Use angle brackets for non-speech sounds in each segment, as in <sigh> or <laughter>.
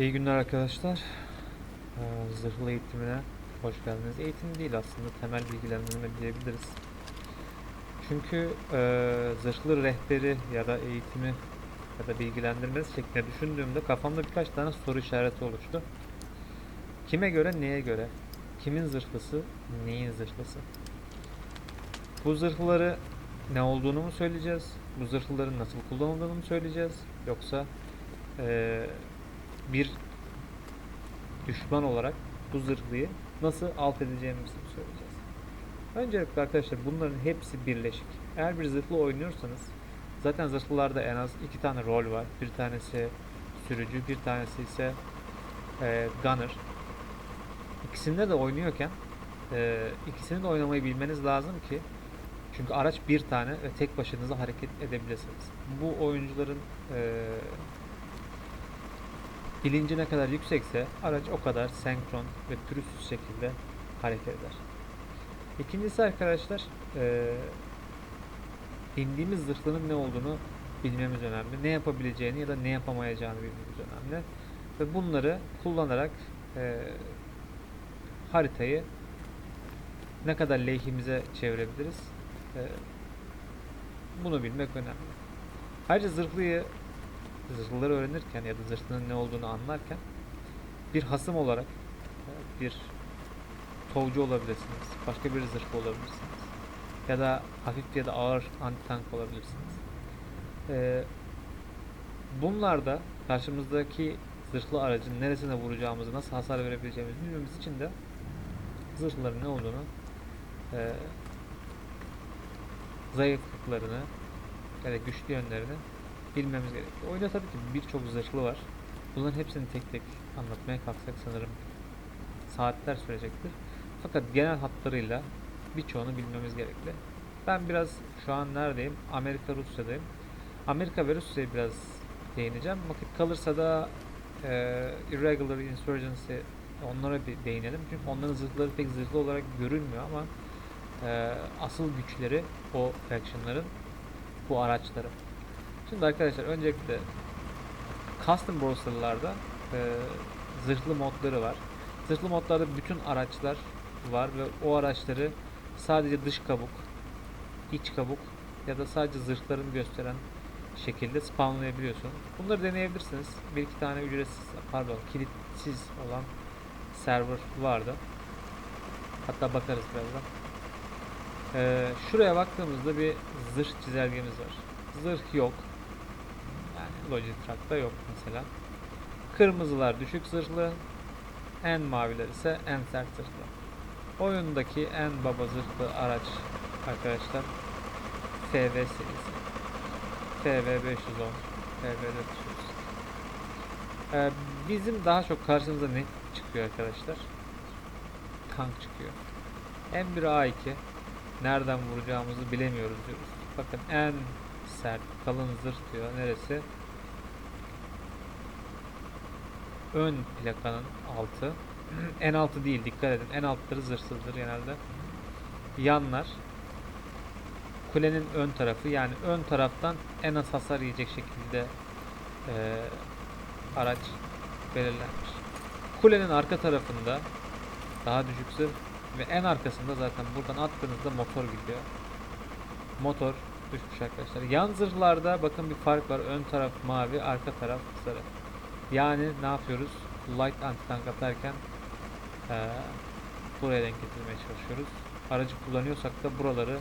İyi günler arkadaşlar. Ee, Zırhlı eğitimine hoş geldiniz. Eğitim değil aslında temel bilgilendirme diyebiliriz. Çünkü e, zırhlı rehberi ya da eğitimi ya da bilgilendirmesi şeklinde düşündüğümde kafamda birkaç tane soru işareti oluştu. Kime göre, neye göre? Kimin zırhlısı, neyin zırhlısı? Bu zırhları ne olduğunu mu söyleyeceğiz? Bu zırhların nasıl kullanıldığını mı söyleyeceğiz? Yoksa eee, bir düşman olarak bu zırhlıyı nasıl alt edeceğimizi söyleyeceğiz. Öncelikle arkadaşlar bunların hepsi birleşik. Eğer bir zırhlı oynuyorsanız zaten zırhlılarda en az iki tane rol var. Bir tanesi sürücü, bir tanesi ise eee gunner. İkisinde de oynuyorken eee, ikisini de oynamayı bilmeniz lazım ki çünkü araç bir tane ve tek başınıza hareket edebilirsiniz. Bu oyuncuların eee bilinci ne kadar yüksekse araç o kadar senkron ve pürüzsüz şekilde hareket eder. İkincisi arkadaşlar eee bindiğimiz zırhlının ne olduğunu bilmemiz önemli. Ne yapabileceğini ya da ne yapamayacağını bilmemiz önemli. Ve bunları kullanarak eee, haritayı ne kadar lehimize çevirebiliriz eee, bunu bilmek önemli. Ayrıca zırhlıyı zırhlıları öğrenirken ya da zırhlının ne olduğunu anlarken bir hasım olarak bir tovcu olabilirsiniz. Başka bir zırhlı olabilirsiniz. Ya da hafif ya da ağır anti tank olabilirsiniz. Ee, bunlarda karşımızdaki zırhlı aracın neresine vuracağımızı, nasıl hasar verebileceğimizi bilmemiz için de zırhların ne olduğunu e, zayıflıklarını ya da güçlü yönlerini bilmemiz gerekiyor. Oyunda tabii ki birçok zırhlı var. Bunların hepsini tek tek anlatmaya kalksak sanırım saatler sürecektir. Fakat genel hatlarıyla birçoğunu bilmemiz gerekli. Ben biraz şu an neredeyim? Amerika Rusya'dayım. Amerika ve Rusya'ya biraz değineceğim. Vakit kalırsa da e, Irregular Insurgency onlara bir değinelim. Çünkü onların zırhları pek zırhlı olarak görülmüyor ama e, asıl güçleri o factionların bu araçları. Şimdi arkadaşlar öncelikle custom browserlarda e, zırhlı modları var. Zırhlı modlarda bütün araçlar var ve o araçları sadece dış kabuk, iç kabuk ya da sadece zırhlarını gösteren şekilde spawnlayabiliyorsun. Bunları deneyebilirsiniz. Bir iki tane ücretsiz, pardon kilitsiz olan server vardı. Hatta bakarız birazdan. Ee, şuraya baktığımızda bir zırh çizelgemiz var. Zırh yok. Logitrak'ta yok mesela. Kırmızılar düşük zırhlı. En maviler ise en sert zırhlı. Oyundaki en baba zırhlı araç arkadaşlar FV serisi. FV 510, FV 400. Ee, bizim daha çok karşımıza ne çıkıyor arkadaşlar? Tank çıkıyor. M1 A2 nereden vuracağımızı bilemiyoruz diyoruz. Bakın en sert kalın zırh diyor. Neresi? Ön plakanın altı. <clears throat> en altı değil dikkat edin. En altları zırhsızdır genelde. Yanlar. Kulenin ön tarafı yani ön taraftan en az hasar yiyecek şekilde eee, araç belirlenmiş. Kulenin arka tarafında daha düşük zırh ve en arkasında zaten buradan attığınızda motor gidiyor. Motor düşmüş arkadaşlar. Yan zırhlarda bakın bir fark var. Ön taraf mavi, arka taraf sarı. Yani ne yapıyoruz? Light anti tank atarken eee, buraya denk getirmeye çalışıyoruz. Aracı kullanıyorsak da buraları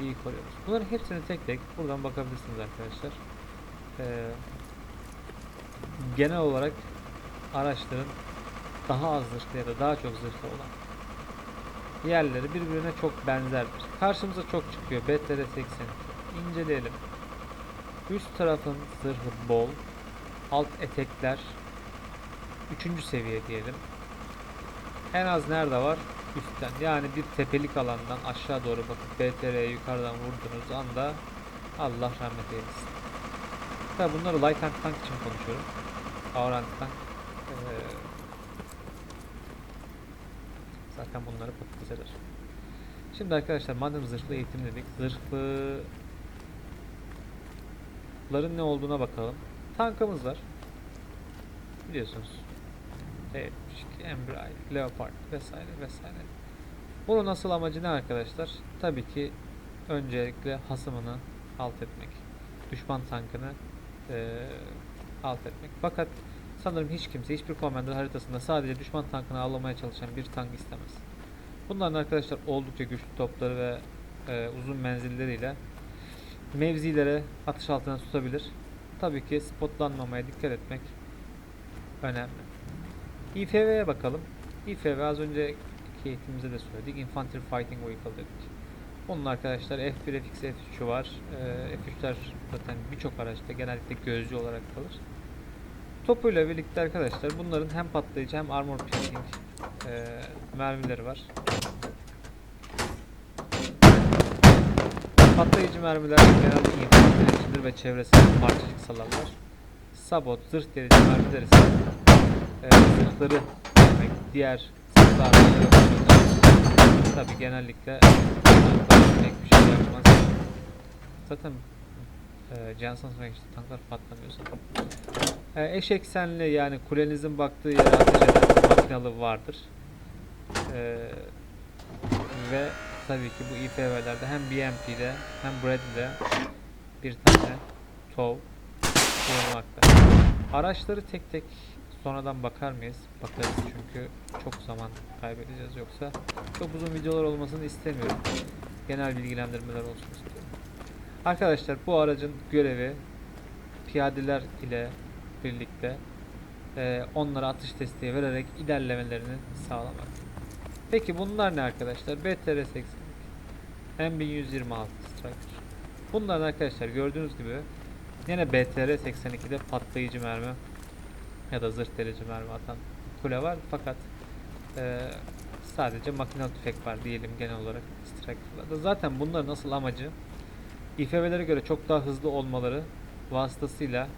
iyi koruyoruz. Bunların hepsini tek tek buradan bakabilirsiniz arkadaşlar. Eee, genel olarak araçların daha az zırhlı ya da daha çok zırhlı olan yerleri birbirine çok benzerdir. Karşımıza çok çıkıyor. BTR 82. İnceleyelim. Üst tarafın zırhı bol. Alt etekler 3. seviye diyelim. En az nerede var? Üstten. Yani bir tepelik alandan aşağı doğru bakıp BTR'ye yukarıdan vurduğunuz anda Allah rahmet eylesin. Tabi bunları light anti tank için konuşuyorum. Anti tank eee, zaten bunları patates eder. Şimdi arkadaşlar madem zırhlı eğitim dedik. Zırhlıların ne olduğuna bakalım. Tankımız var. biliyorsunuz. Evet, Embraer, Leopard vesaire vesaire. Bunun asıl amacı ne arkadaşlar? Tabii ki öncelikle hasımını alt etmek. Düşman tankını eee, alt etmek. Fakat sanırım hiç kimse hiçbir Commander haritasında sadece düşman tankını avlamaya çalışan bir tank istemez. Bunların arkadaşlar oldukça güçlü topları ve eee, uzun menzilleriyle mevzilere atış altına tutabilir. Tabii ki spotlanmamaya dikkat etmek önemli. İFV'ye bakalım. İFV az önceki eğitimimizde de söyledik. Infantry Fighting Vehicle dedik. Onun arkadaşlar F1, FX, F3'ü var. Ee, F3'ler zaten birçok araçta genellikle gözcü olarak kalır. Topuyla birlikte arkadaşlar bunların hem patlayıcı hem armor piercing e, mermileri var. Patlayıcı mermiler genelde infantry içindir ve çevresine parçacık salarlar. Sabot, zırh delici mermiler ise e, zırhları demek diğer zırhlarla. Tabi genellikle pek bir şey yapmaz. Zaten e, Johnson Range'de tanklar patlamıyor zaten. E, eş yani kulenizin baktığı yere ateş eden makinalı vardır. E, ve tabii ki bu İFV'lerde hem BMP'de hem Bradley'de bir tane TOW bulunmakta. Araçları tek tek sonradan bakar mıyız? Bakarız çünkü çok zaman kaybedeceğiz yoksa çok uzun videolar olmasını istemiyorum. Genel bilgilendirmeler olsun istiyorum. Arkadaşlar bu aracın görevi piyadeler ile birlikte e, onlara atış desteği vererek ilerlemelerini sağlamak. Peki bunlar ne arkadaşlar? BTR-80 M1126 Striker. Bunların arkadaşlar gördüğünüz gibi yine BTR-82'de patlayıcı mermi ya da zırh delici mermi atan kule var fakat e, sadece makinalı tüfek var diyelim genel olarak Striker'larda. Zaten bunların asıl amacı İFV'lere göre çok daha hızlı olmaları vasıtasıyla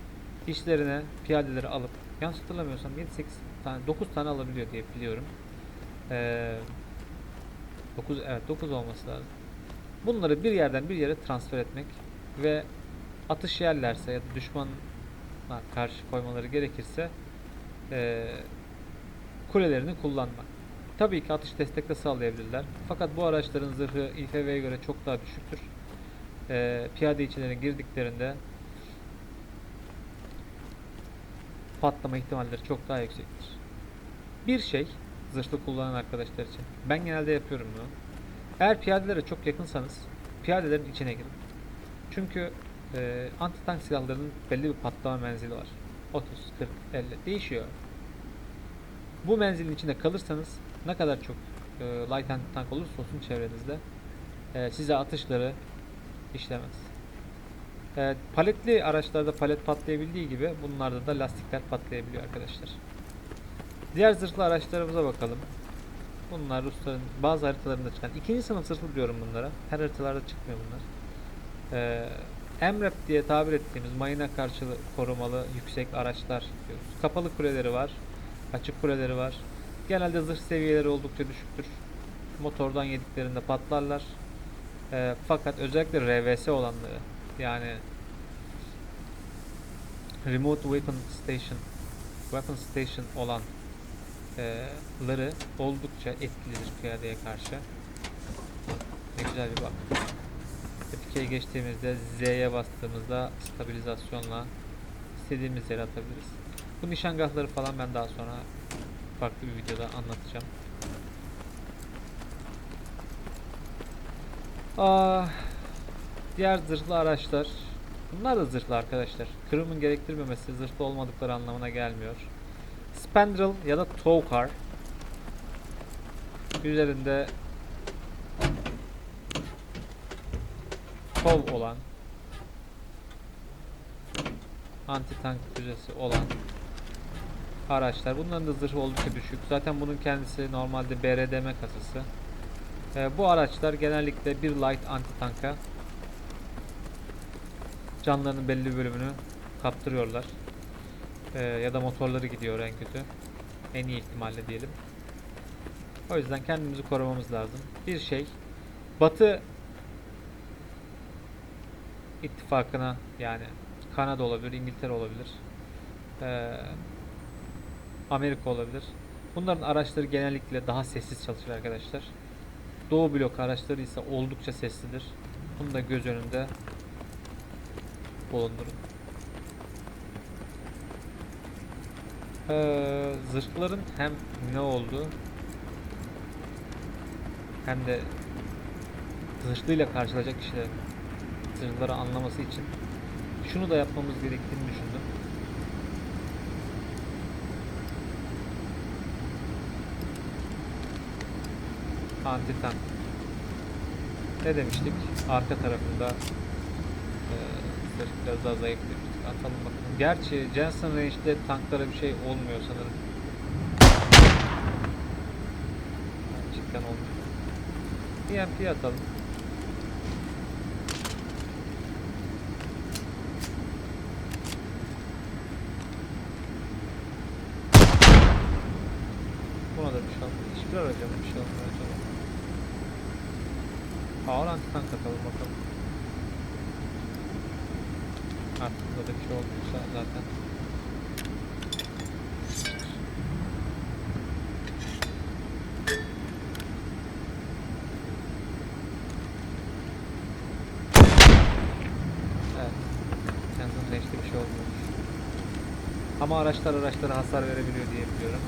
işlerine piyadeleri alıp yanlış hatırlamıyorsam 7-8 tane 9 tane alabiliyor diye biliyorum. Ee, 9 evet 9 olması lazım. Bunları bir yerden bir yere transfer etmek ve atış yerlerse ya da düşmana karşı koymaları gerekirse ee, kulelerini kullanmak. Tabii ki atış destek de sağlayabilirler. Fakat bu araçların zırhı İFV'ye göre çok daha düşüktür. Ee, piyade içlerine girdiklerinde patlama ihtimalleri çok daha yüksektir. Bir şey zırhlı kullanan arkadaşlar için. Ben genelde yapıyorum bunu. Eğer piyadelere çok yakınsanız piyadelerin içine girin. Çünkü e, anti tank silahlarının belli bir patlama menzili var. 30, 40, 50 değişiyor. Bu menzilin içinde kalırsanız ne kadar çok e, light anti tank olursa olsun çevrenizde e, size atışları işlemez. E, paletli araçlarda palet patlayabildiği gibi bunlarda da lastikler patlayabiliyor arkadaşlar. Diğer zırhlı araçlarımıza bakalım. Bunlar Rusların bazı haritalarında çıkan. ikinci sınıf zırhlı diyorum bunlara. Her haritalarda çıkmıyor bunlar. Ee, MRAP diye tabir ettiğimiz mayına karşı korumalı yüksek araçlar diyoruz. Kapalı kuleleri var. Açık kuleleri var. Genelde zırh seviyeleri oldukça düşüktür. Motordan yediklerinde patlarlar. Ee, fakat özellikle RVS olanları yani Remote Weapon Station Weapon Station olan e, ları oldukça etkilidir piyadeye karşı. Ne güzel bir bak. F2'ye geçtiğimizde Z'ye bastığımızda stabilizasyonla istediğimiz yere atabiliriz. Bu nişangahları falan ben daha sonra farklı bir videoda anlatacağım. Aa, diğer zırhlı araçlar. Bunlar da zırhlı arkadaşlar. Kırımın gerektirmemesi zırhlı olmadıkları anlamına gelmiyor. Spandrel ya da tow car üzerinde tow olan anti tank füzesi olan araçlar. Bunların da zırhı oldukça düşük. Zaten bunun kendisi normalde BRDM kasası. Ee, bu araçlar genellikle bir light anti tanka canlarının belli bir bölümünü kaptırıyorlar. Ee, ya da motorları gidiyor en kötü. En iyi ihtimalle diyelim. O yüzden kendimizi korumamız lazım. Bir şey Batı ittifakına yani Kanada olabilir, İngiltere olabilir. Amerika olabilir. Bunların araçları genellikle daha sessiz çalışır arkadaşlar. Doğu blok araçları ise oldukça seslidir. Bunu da göz önünde bulundurun. Ee, zırhların hem ne oldu hem de zırhlıyla karşılaşacak kişilerin zırhları anlaması için şunu da yapmamız gerektiğini düşündüm. Anti tank. Ne demiştik? Arka tarafında zırh biraz daha zayıf demiştik. Atalım bakalım. Gerçi Jensen Range'de tanklara bir şey olmuyor sanırım. Cidden olmuyor. EMP atalım. Buna da bir şey olmuyor. Hiçbir araca bir şey olmuyor acaba? Ağır antitank atalım bakalım. Artık burada da bir şey olmuyorsa zaten. Evet. Kansas Range'de bir şey olmuyormuş. Ama araçlar araçlara hasar verebiliyor diye biliyorum.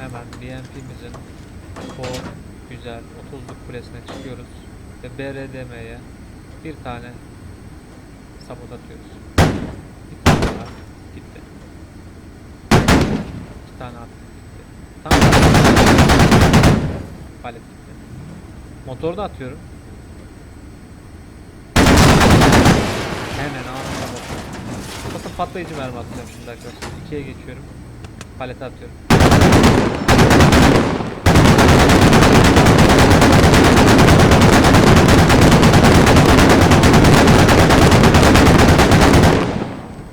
Hemen BMP'mizin o güzel 30'luk kulesine çıkıyoruz ve BRDM'ye bir tane sabot atıyoruz. Bir tane daha gitti. İki tane attık gitti. Tam palet gitti. Motoru da atıyorum. Hemen anında. Bakın patlayıcı mermi atacağım şimdi arkadaşlar. İkiye geçiyorum. Palete atıyorum.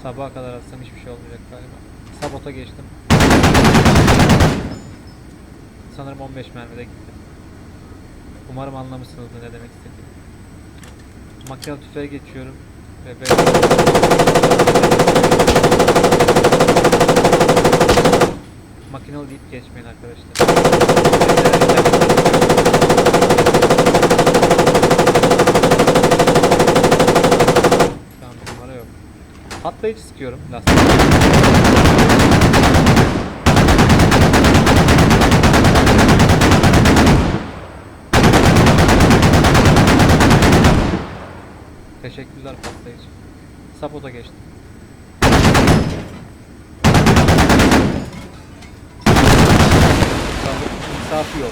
Sabaha kadar atsam hiçbir şey olmayacak galiba. Sabota geçtim. Sanırım 15 mermide gitti. Umarım anlamışsınızdır ne demek istediğimi. Makinalı tüfeğe geçiyorum. Böyle... Makinalı deyip geçmeyin arkadaşlar. Bir numara yok. Patlayıcı sıkıyorum lastik. Teşekkürler patlayıcı. Sapota geçtim. İnsafi yok.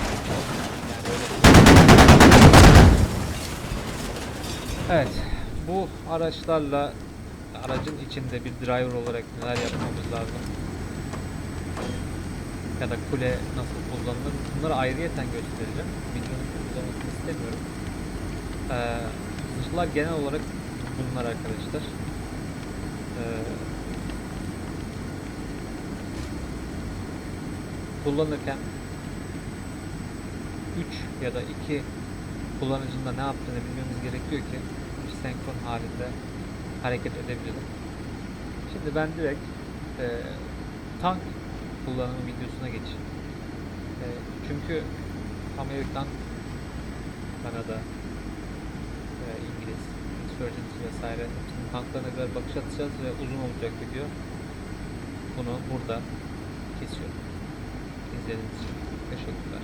Evet. Bu araçlarla aracın içinde bir driver olarak neler yapmamız lazım? Ya da kule nasıl kullanılır? Bunları ayrıyeten göstereceğim. Videonun uzamasını istemiyorum. Ee, zırhlar genel olarak bunlar arkadaşlar. Ee, kullanırken 3 ya da 2 kullanıcının da ne yaptığını bilmemiz gerekiyor ki bir senkron halinde hareket edebilelim. Şimdi ben direkt e, tank kullanımı videosuna geçeyim. E, çünkü Amerikan, Kanada, İngiliz, Insurgency vesaire hepsinin tanklarına göre bakış atacağız ve uzun olacak video. Bunu burada kesiyorum. İzlediğiniz için teşekkürler.